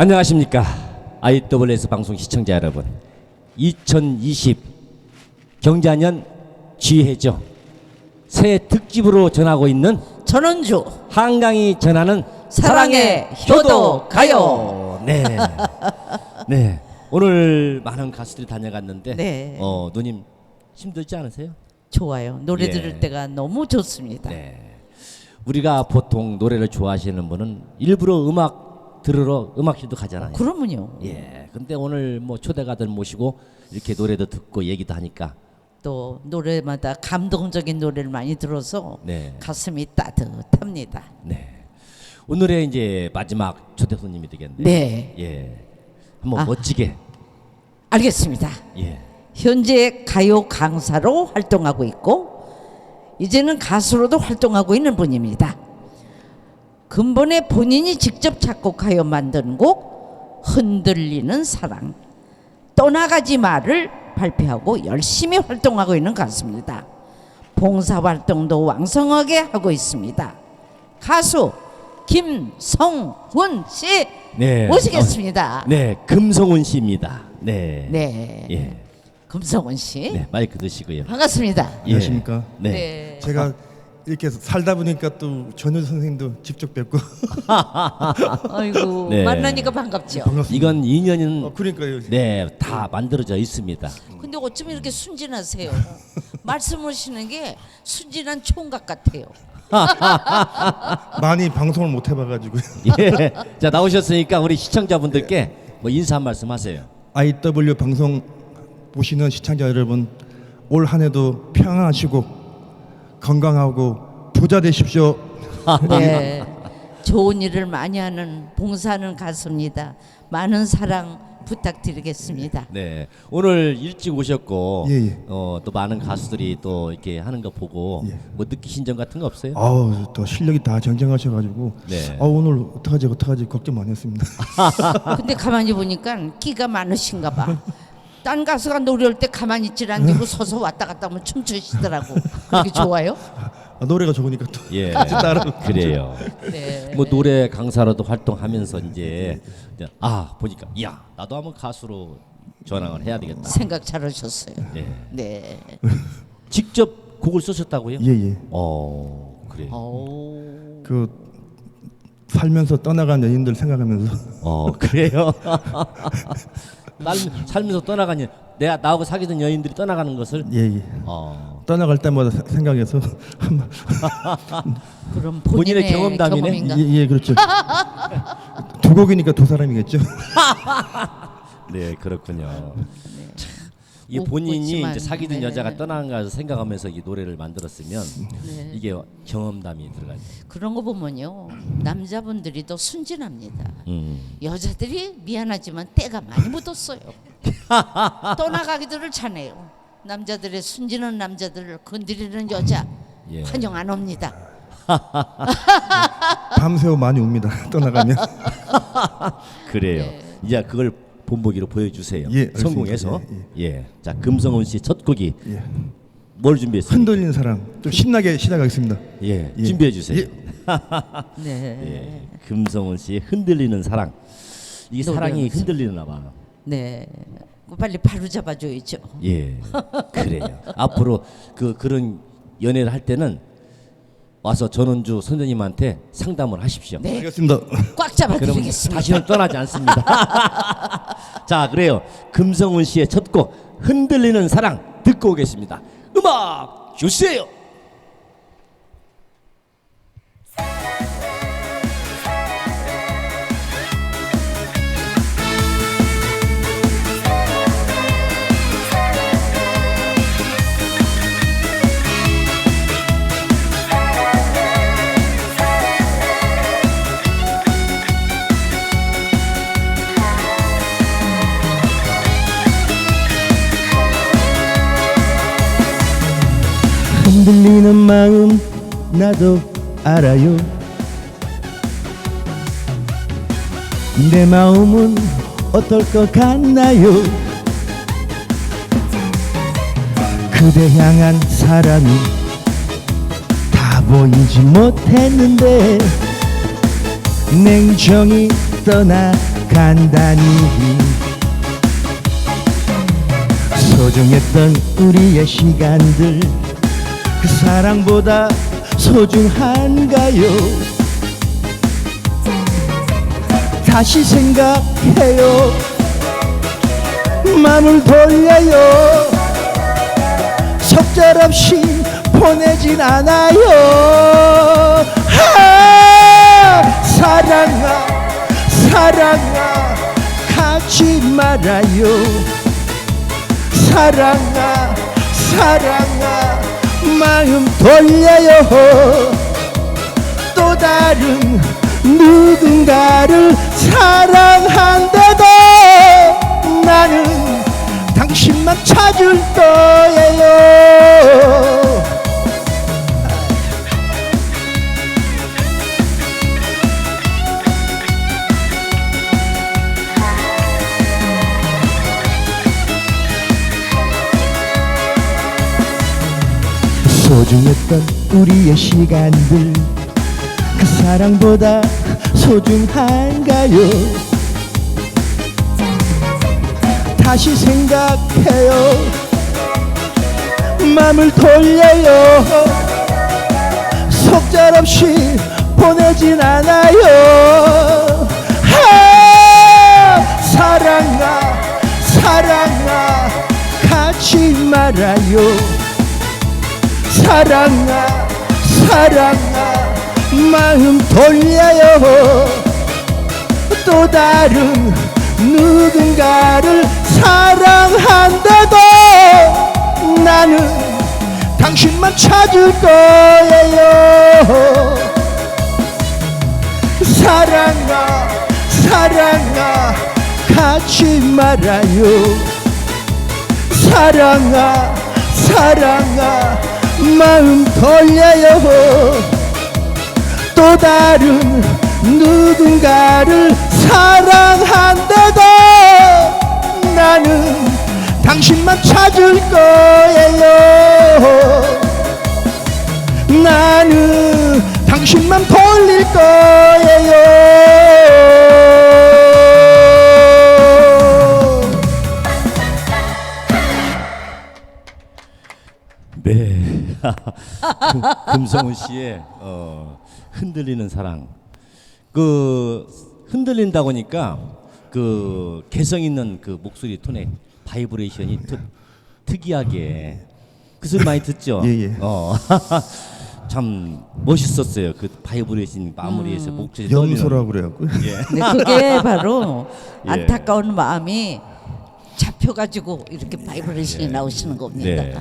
안녕하십니까 IWS 방송 시청자 여러분 2020 경자년 쥐해죠 새해 특집으로 전하고 있는 전원주 한강이 전하는 사랑의 효도 가요. 네. 네. 오늘 많은 가수들이 다녀갔는데 네. 어 누님 힘들지 않으세요? 좋아요. 노래 예. 들을 때가 너무 좋습니다. 네. 우리가 보통 노래를 좋아하시는 분은 일부러 음악 들으러 음악실도 가잖아요. 그러면요. 예. 근데 오늘 뭐 초대가들 모시고 이렇게 노래도 듣고 얘기도 하니까 또 노래마다 감동적인 노래를 많이 들어서 네. 가슴이 따뜻합니다. 네. 오늘의 이제 마지막 초대 손님이 되겠네요. 네. 예. 한번 아. 멋지게. 알겠습니다. 예. 현재 가요 강사로 활동하고 있고 이제는 가수로도 활동하고 있는 분입니다. 근본에 본인이 직접 작곡하여 만든 곡 흔들리는 사랑 떠나가지 마를 발표하고 열심히 활동하고 있는 가수입니다. 봉사 활동도 왕성하게 하고 있습니다. 가수 김성훈 씨 네. 모시겠습니다. 네, 금성훈 씨입니다. 네. 네. 예. 금성훈 씨 네, 마이크 드시고요. 반갑습니다. 예. 안녕하십니까? 네. 네. 제가 이렇게 살다 보니까 또 전효 선생님도 직접 뵙고 아이고 네. 만나니까 반갑죠. 반갑습니다. 이건 인연은 어, 그러니까요. 네, 다 만들어져 있습니다. 근데 어쩜 이렇게 순진하세요? 말씀하시는 게 순진한 총각 같아요. 많이 방송을 못 해봐가지고 예. 자, 나오셨으니까 우리 시청자분들께 뭐 인사 한 말씀 하세요. IW 방송 보시는 시청자 여러분 올 한해도 평안하시고 건강하고 부자 되십시오. 네. 좋은 일을 많이 하는 봉사하는 가수입니다. 많은 사랑 부탁드리겠습니다. 네. 오늘 일찍 오셨고 예, 예. 어, 또 많은 가수들이 또 이렇게 하는 거 보고 예. 뭐 느끼신 점 같은 거 없어요? 아우 또 실력이 다 정정하셔가지고 네. 아 오늘 어떡하지 어떡하지 걱정 많이 했습니다. 근데 가만히 보니까 끼가 많으신가 봐. 딴 가수가 노래할 때 가만히 있질 않고 서서 왔다 갔다 하면 춤추시더라고. 그게 좋아요? 아, 노래가 좋으니까 또 예. 같이 따라 그래요. 네. 뭐 노래 강사로도 활동하면서 이제 이제 아 보니까 야 나도 한번 가수로 전향을 해야 되겠다. 생각 잘하셨어요. 네. 네. 직접 곡을 쓰셨다고요? 예예. 어 그래요. 오. 그 살면서 떠나간 연인들 생각하면서 어 그래요. 살, 살면서 떠나가니 내가 나하고 사귀던 여인들이 떠나가는 것을 예 예. 어 떠나갈 때마다 세- 생각해서 한 번 그럼 본인의 본인의, 경험담이네? 경험인가? 예, 예 그렇죠. 두 곡이니까 두 사람이겠죠. 네 그렇군요. 웃고 본인이 있지만, 이제 사귀던 네. 여자가 떠나가서 생각하면서 이 노래를 만들었으면 네. 이게 경험담이 들어가요. 그런 거 보면요 남자분들이 더 순진합니다. 음. 여자들이 미안하지만 때가 많이 묻었어요. 떠나가기들을 잘해요. 남자들의 순진한 남자들을 건드리는 여자 예. 환영 안 합니다. 밤새워 많이 웁니다. 떠나가면. 그래요. 이제 그걸 본보기로 보여주세요. 예. 성공해서 예, 예. 자 금성훈 씨 첫 곡이 예. 뭘 준비했어요? 흔들리는 사랑. 좀 신나게 시작하겠습니다. 예, 예. 준비해 주세요. 예. 네. 예. 금성훈 씨의 흔들리는 사랑. 이 사랑이 노래하면서. 흔들리나 봐. 네. 빨리 바로 잡아줘야죠. 예, 그래요. 앞으로 그 그런 연애를 할 때는 와서 전원주 선생님한테 상담을 하십시오. 네. 알겠습니다. 꽉 그럼 잡아드리겠습니다. 다시는 떠나지 않습니다. 자, 그래요. 금성훈 씨의 첫 곡 흔들리는 사랑 듣고 오겠습니다. 음악 주세요. 흔들리는 마음 나도 알아요. 내 마음은 어떨 것 같나요? 그대 향한 사랑이 다 보이지 못했는데 냉정히 떠나 간단히 소중했던 우리의 시간들 그 사랑보다 소중한가요? 다시 생각해요. 맘을 돌려요. 속절없이 보내진 않아요. 아, 사랑아 사랑아 가지 말아요. 사랑아 사랑아 마음 돌려요. 또 다른 누군가를 사랑한데도 나는 당신만 찾을 거예요 우리의 시간들 그 사랑보다 소중한가요? 다시 생각해요. 맘을 돌려요. 속절없이 보내진 않아요. 아, 사랑아 사랑아 가지 말아요. 사랑아 사랑아 마음 돌려요. 또 다른 누군가를 사랑한데도 나는 당신만 찾을 거예요. 사랑아 사랑아 가지 말아요. 사랑아 사랑아 마음 돌려요. 또 다른 누군가를 사랑한데도 나는 당신만 찾을 거예요. 나는 당신만 돌릴 거예요 네. 금- 금성훈 씨의 어, 흔들리는 사랑. 그 흔들린다 보니까 그 개성 있는 그 목소리 톤의 바이브레이션이 특, 특이하게 그 소리 많이 듣죠. 예, 예. 어. 참 멋있었어요. 그 바이브레이션 마무리에서 목소리 염소라고 그래갖고 예. 네, 그게 바로 예. 안타까운 마음이 잡혀가지고 이렇게 바이브레이션이 나오시는 겁니다. 네.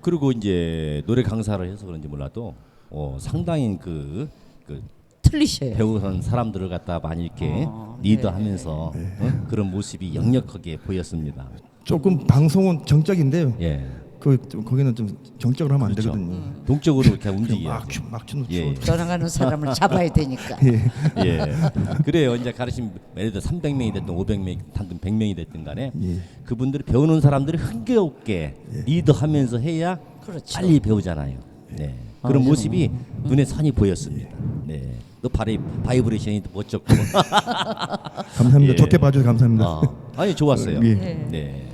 그리고 이제 노래 강사를 해서 그런지 몰라도 어, 상당히 그, 그 틀리셔요. 배우는 사람들을 갖다 많이 이렇게 어, 리드하면서 어? 그런 모습이 역력하게 보였습니다. 조금 방송은 정적인데요 예, 그 좀 거기는 좀 정적으로 하면 안 그렇죠. 되거든요 동적으로 이렇게 움직여. 막, 춤- 막 춤, 예, 떠나가는 사람을 잡아야 되니까. 예, 그래요. 이제 가르침 예를 들어 300명이 됐든 500명이 단든 100명이 됐든 간에 예. 그분들이 배우는 사람들이 흥겹게 리드하면서 해야 그렇죠. 빨리 배우잖아요. 네. 그런 모습이 눈에 선이 보였습니다. 네. 또 바이 바이브레이션이 또 멋졌고. 감사합니다 예. 좋게 봐주셔서 감사합니다 아, 아니 좋았어요. 예. 네.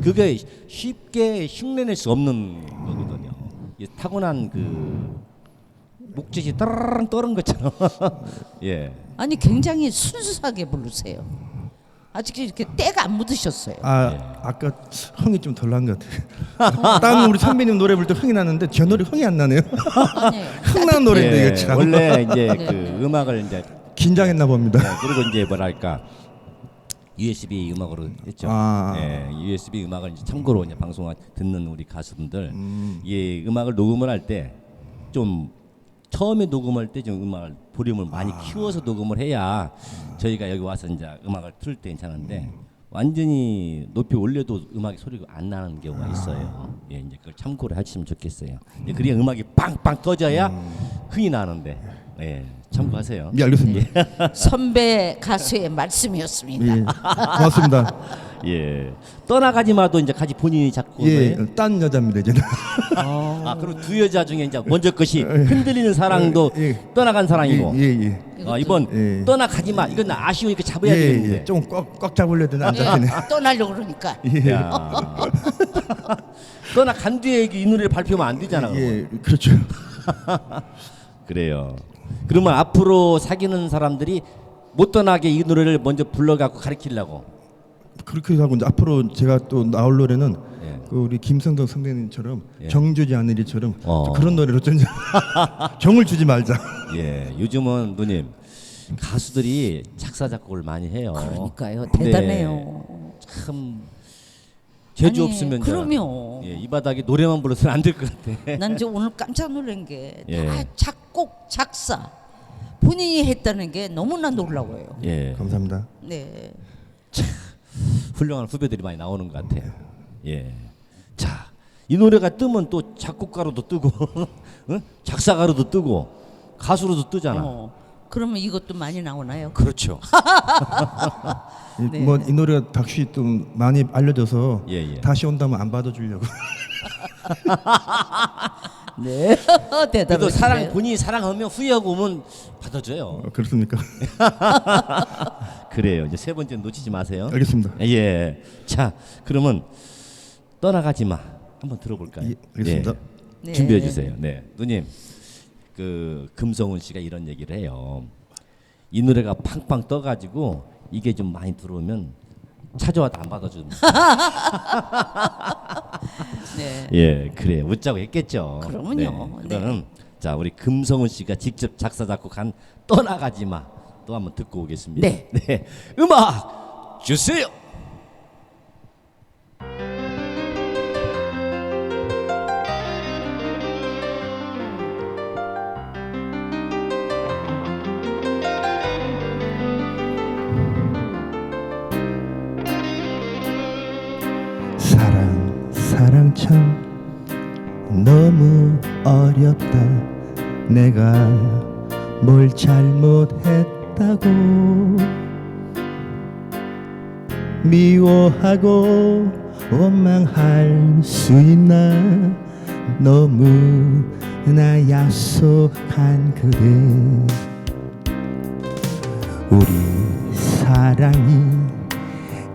그게 쉽게 흉내낼 수 없는 거거든요. 이 타고난 그 목젖이 따라랑 떠는 것처럼. 예. 아니 굉장히 순수하게 부르세요. 아직 이렇게 때가 안 묻으셨어요. 아 아까 흥이 좀 덜 난 것 같아요 다른 우리 선배님 노래 부를 때 흥이 나는데 제 노래 흥이 안 나네요 아니, 흥나는 노래인데 예, 이거 참 원래 이제 그 음악을 이제 긴장했나 봅니다 네, 그리고 이제 뭐랄까 USB 음악으로 했죠. 아. 예, USB 음악을 이제 참고로 이제 방송 듣는 우리 가수분들 음. 이 음악을 녹음을 할 때 좀 처음에 녹음할 때 좀 음악을 볼륨을 많이 아. 키워서 녹음을 해야 저희가 여기 와서 이제 음악을 틀을 때 괜찮은데 음. 완전히 높이 올려도 음악이 소리가 안 나는 경우가 아. 있어요. 예, 이제 그걸 참고를 하시면 좋겠어요. 예, 그래야 음악이 빵빵 터져야 음. 흥이 나는데 예, 참고하세요. 예 알겠습니다 선배 가수의 말씀이었습니다. 예 고맙습니다 예. 떠나가지 마도 이제 같이 본인이 잡고 예, 거예요? 딴 여자입니다 이제는. 아, 그럼 두 여자 중에 이제 먼저 것이 흔들리는 사랑도 예, 예. 떠나간 사랑이고. 예, 예, 예. 아, 이번 예. 떠나가지 마. 이건 아쉬우니까 잡아야 예, 되겠는데. 예. 좀꽉꽉 잡으려더니 안 잡히네. 예, 떠나려고 그러니까. 예. 야. 떠나간 뒤에 이 노래를 발표하면 안 되잖아. 예, 그렇죠. 그래요. 그러면 앞으로 사귀는 사람들이 못 떠나게 이 노래를 먼저 불러갖고 가르치려고. 그렇게 하고 이제 앞으로 제가 또 나올 노래는 예. 그 우리 김성덕 선배님처럼 예. 정 주지 않으리처럼 어. 그런 노래로 좀 정을 주지 말자. 예, 요즘은 누님 가수들이 작사 작곡을 많이 해요. 그러니까요. 근데 대단해요. 참 재주 아니, 없으면 그럼요. 예, 이 바닥에 노래만 불러서는 안 될 것 같아. 난 이제 오늘 깜짝 놀란 게다 예. 작곡 작사 본인이 했다는 게 너무나 놀라워요. 예, 감사합니다. 네. 훌륭한 후배들이 많이 나오는 것 같아요. 예, 자, 이 노래가 뜨면 또 작곡가로도 뜨고, 응? 작사가로도 뜨고, 가수로도 뜨잖아. 어. 그러면 이것도 많이 나오나요? 그렇죠. 이- 네. 뭐이 노래가 다시 좀 많이 알려져서 예, 예. 다시 온다면 안 받아주려고. 네. 그래도 대단하시네요. 사랑 본인이 사랑하면 후회하고 오면 받아줘요. 어, 그렇습니까? 그래요. 이제 세 번째 놓치지 마세요. 알겠습니다. 예. 자, 그러면 떠나가지 마. 한번 들어볼까요? 예, 알겠습니다. 네. 준비해 주세요. 네, 누님. 그 금성훈 씨가 이런 얘기를 해요. 이 노래가 팡팡 떠가지고 이게 좀 많이 들어오면 찾아와도 안 받아줍니다. 네. 예, 그래 웃자고 했겠죠. 그러면요. 네, 그거는 자 우리 금성훈 씨가 직접 작사 작곡한 떠나가지 마. 또 한번 듣고 오겠습니다. 네. 네, 음악 주세요. 내가 뭘 잘못했다고 미워하고 원망할 수 있나? 너무나 약속한 그대. 우리 사랑이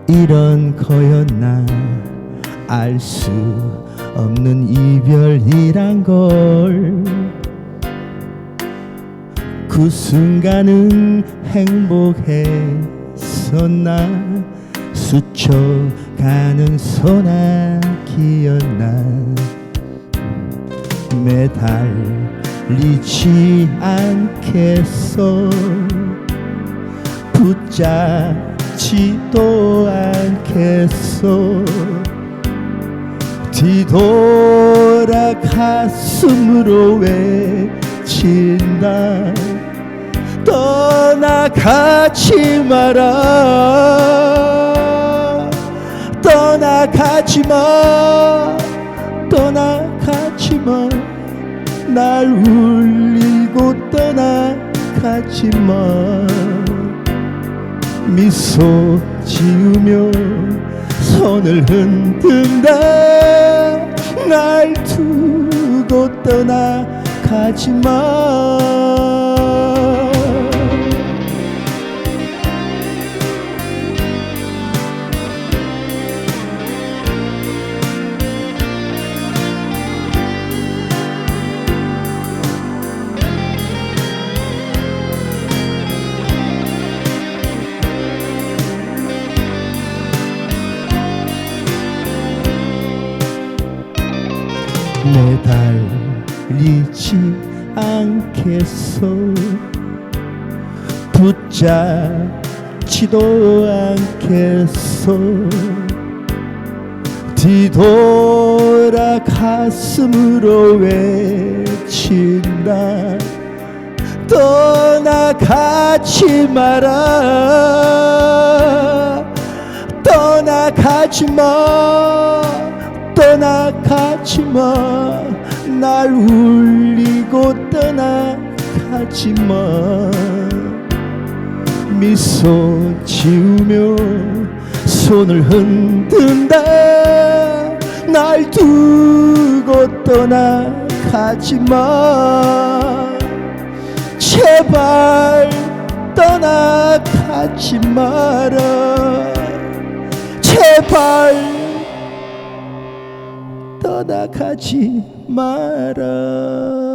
이런 거였나? 알 수 없는 이별이란 걸 그 순간은 행복했었나? 스쳐가는 소나기였나? 매달리지 않겠어? 붙잡지도 않겠어? 뒤돌아 가슴으로 외친다 떠나가지 마라. 떠나가지 마. 떠나가지 마날 울리고 떠나가지 마. 미소 지으며 손을 흔든다. 날 두고 떠나가지 마 않겠어 붙잡지도 않겠어 뒤돌아 가슴으로 외친다. 떠나가지 마라. 떠나가지 마. 떠나가지 마날 울 리고 떠나가지 마. 미소 지으며 손을 흔든다. 날 두고 떠나가지 마. 제발 떠나가지 마라. 제발 떠나가지 마라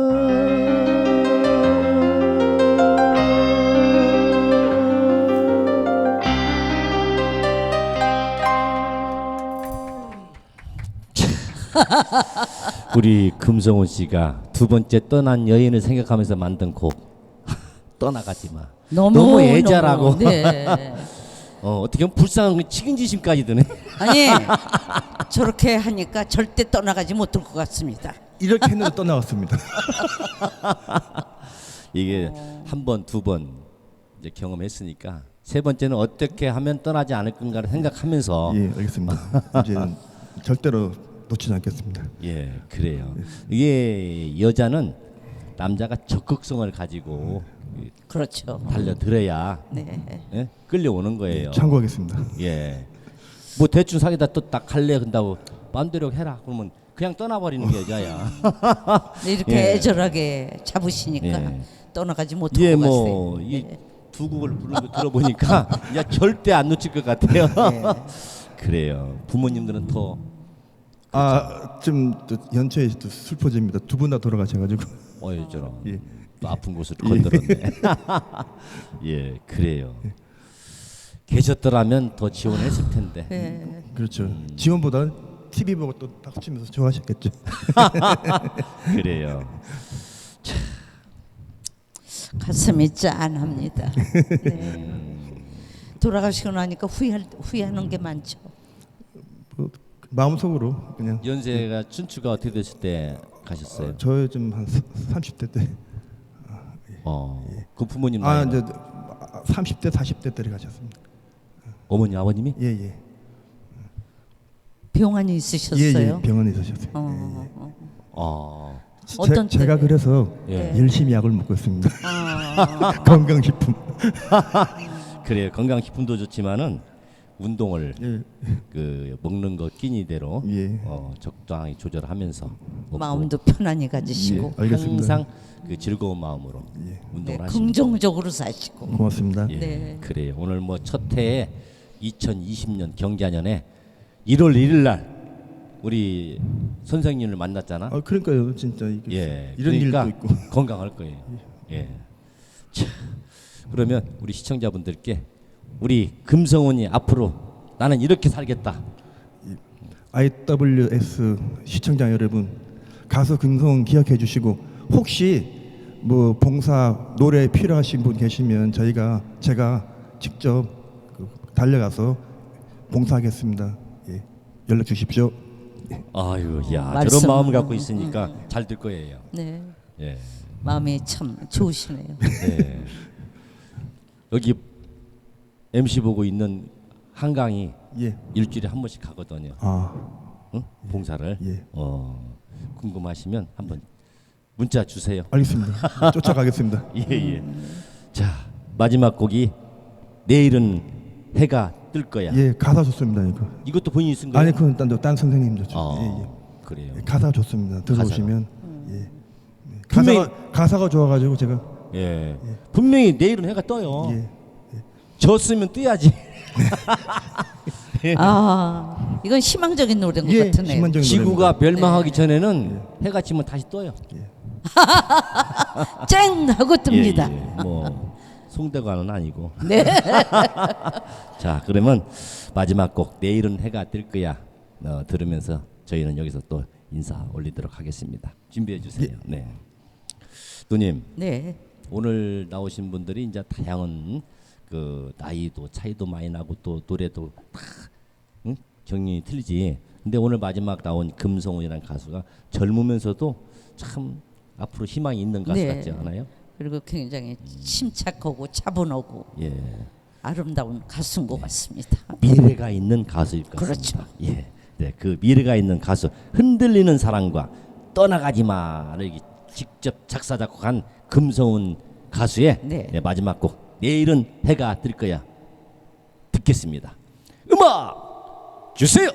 우리 금성훈 씨가 두 번째 떠난 여인을 생각하면서 만든 곡 떠나가지 마. 너무 너무 애절하고. 너무, 네. 어, 어떻게 보면 불쌍한 측은지심까지 드네. 아니 저렇게 하니까 절대 떠나가지 못할 것 같습니다. 이렇게 했는데 떠나왔습니다 이게 한 번, 두 번 이제 경험했으니까 세 번째는 어떻게 하면 떠나지 않을 건가를 생각하면서 예 알겠습니다 이제는 절대로 놓치지 않겠습니다 예, 그래요. 이게 여자는 남자가 적극성을 가지고 그렇죠. 달려들어야 네. 예? 끌려오는 거예요. 참고하겠습니다 예. 뭐 대충 사귀다 또 딱 갈래 한다고 마음대로 해라. 그러면 그냥 떠나버리는 게 여자야. 이렇게 예. 애절하게 잡으시니까 예. 떠나가지 못할 예, 것 같아요. 뭐이두 곡을 부르는 거 들어보니까 야 절대 안 놓칠 것 같아요. 그래요. 부모님들은 더 아좀 연초에 또 슬퍼집니다 두 분 다 돌아가셔가지고 어이 저런 예. 또 아픈 곳을 건드렸네. 예, 그래요. 계셨더라면 더 지원했을 텐데. 예. 그렇죠 지원보다 TV 보고 또 닥치면서 좋아하셨겠죠 그래요. 가슴이 짠합니다. 네. 돌아가시고 나니까 후회할, 후회하는 게 많죠. 뭐, 마음속으로 그냥 연세가 춘추가 어떻게 되실 때 가셨어요? 저희 좀한 30대 때 어, 그 부모님 아, 나이 이제 30대 40대 때 가셨습니다. 어머니 아버님이 예, 예. 예, 있으셨어요? 예. 병원에 있으셨어요. 어, 어. 어, 제- 어떤 제가 때문에? 그래서 예. 열심히 약을 먹고 있습니다. 아. 건강식품. 그래요. 건강 식품도 좋지만은 운동을 예. 그 먹는 것 끼니대로 예. 어, 적당히 조절하면서 먹고 마음도 편안히 가지시고 예, 알겠습니다. 항상 그 즐거운 마음으로 네, 운동을 하시고 긍정적으로 사시고 고맙습니다. 예, 네. 그래요. 오늘 뭐 첫 해에 2020년 경자년에 1월 1일 날 우리 선생님을 만났잖아. 아, 그러니까요. 진짜 이게 예, 이런 그러니까 일도 있고. 건강할 거예요. 예. 자, 그러면 우리 시청자분들께 우리 금성훈이 앞으로 나는 이렇게 살겠다. IWS 시청자 여러분 가수 금성 기억해 주시고 혹시 뭐 봉사 노래 필요하신 분 계시면 저희가 제가 직접 그 달려가서 봉사하겠습니다. 예. 연락 주십시오. 아유, 야, 말씀. 저런 마음을 갖고 있으니까 잘 될 거예요. 네, 예. 마음이 참 좋으시네요. 네. 여기 MC 보고 있는 한강이 예. 일주일에 한 번씩 가거든요. 아, 응? 봉사를. 예. 어, 궁금하시면 한번 문자 주세요. 알겠습니다. 쫓아가겠습니다. 예, 예. 자, 마지막 곡이 내일은 해가 뜰 거야. 예, 가사 좋습니다. 이거. 이것도 본인이 쓴 거예요? 아니 그건 딴, 딴 선생님도 죠. 아, 예, 예. 그래요. 예, 가사 좋습니다. 들어오시면 예. 예. 분명히- 가사가 가사가 좋아가지고 제가 예. 분명히 내일은 해가 떠요. 예. 졌으면 뜨야지. 아, 이건 희망적인 노래인 것 예, 같으네요. 희망적인 지구가 노래입니다. 멸망하기 전에는 해가 지면 다시 떠요. 쨍 하고 뜹니다. 예, 예. 뭐 송대관은 아니고. 네. 자, 그러면 마지막 곡 내일은 해가 뜰 거야. 어, 들으면서 저희는 여기서 또 인사 올리도록 하겠습니다. 준비해 주세요. 네. 누님, 네. 오늘 나오신 분들이 이제 다양한 그 나이도 차이도 많이 나고 또 노래도 다 응? 경륜이 틀리지. 근데 오늘 마지막 나온 금성훈이라는 가수가 젊으면서도 참 앞으로 희망이 있는 가수 네. 같지 않아요? 그리고 굉장히 침착하고 차분하고 예. 아름다운 가수인 것 같습니다. 미래가 있는 가수일 것 그렇죠. 같습니다. 예. 네, 그 미래가 있는 가수 흔들리는 사랑과 떠나가지 마를 직접 작사 작곡한 금성훈 가수의 네. 네, 마지막 곡 내일은 해가 뜰 거야. 듣겠습니다. 음악 주세요.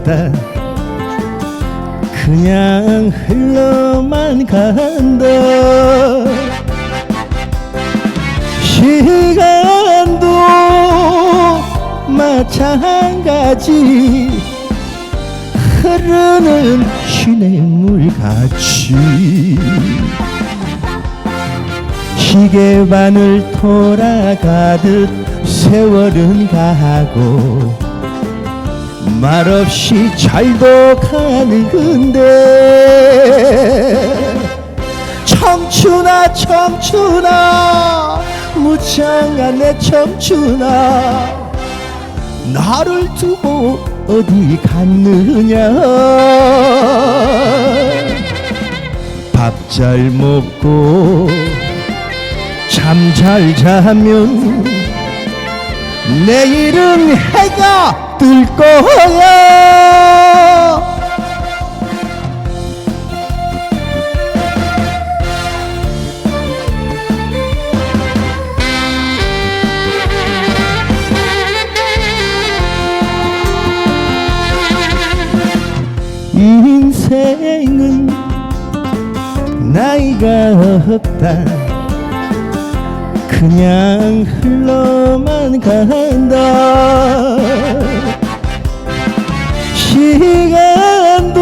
없다. 그냥 흘러만 간다. 시간도 마찬가지. 흐르는 시냇물같이. 시계반을 돌아가듯 세월은 가고 말없이 잘도 가는데 청춘아 청춘아 무창한 내 청춘아 나를 두고 어디 갔느냐? 밥 잘 먹고 잠 잘 자면 내일은 해가 뜰 거야. 인생은 나이가 없다 그냥 흘러만 간다. 시간도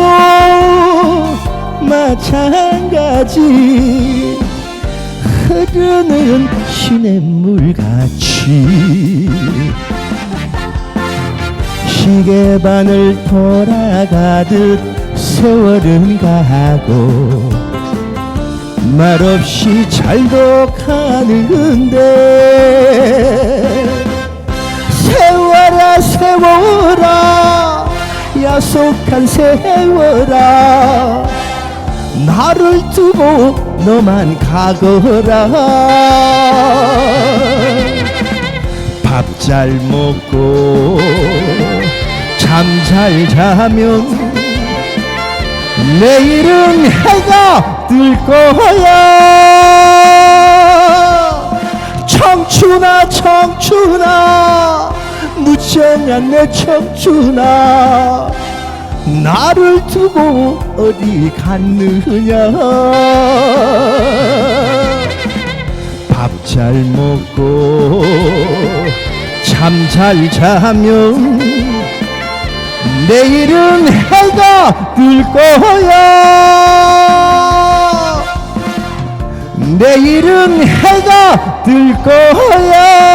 마찬가지. 흐르는 시냇물같이. 시계반을 돌아가듯 세월은 가고 말없이 잘도 가는데 세월아 세월아 야속한 세월아 나를 두고 너만 가거라. 밥 잘 먹고 잠 잘 자면 내일은 해가 뜰 거야. 청춘아 청춘아 무정한 내 청춘아. 나를 두고 어디 갔느냐. 밥 잘 먹고 잠 잘 자면 내일은 해가 뜰 거야. 내일은 해가 뜰 거야.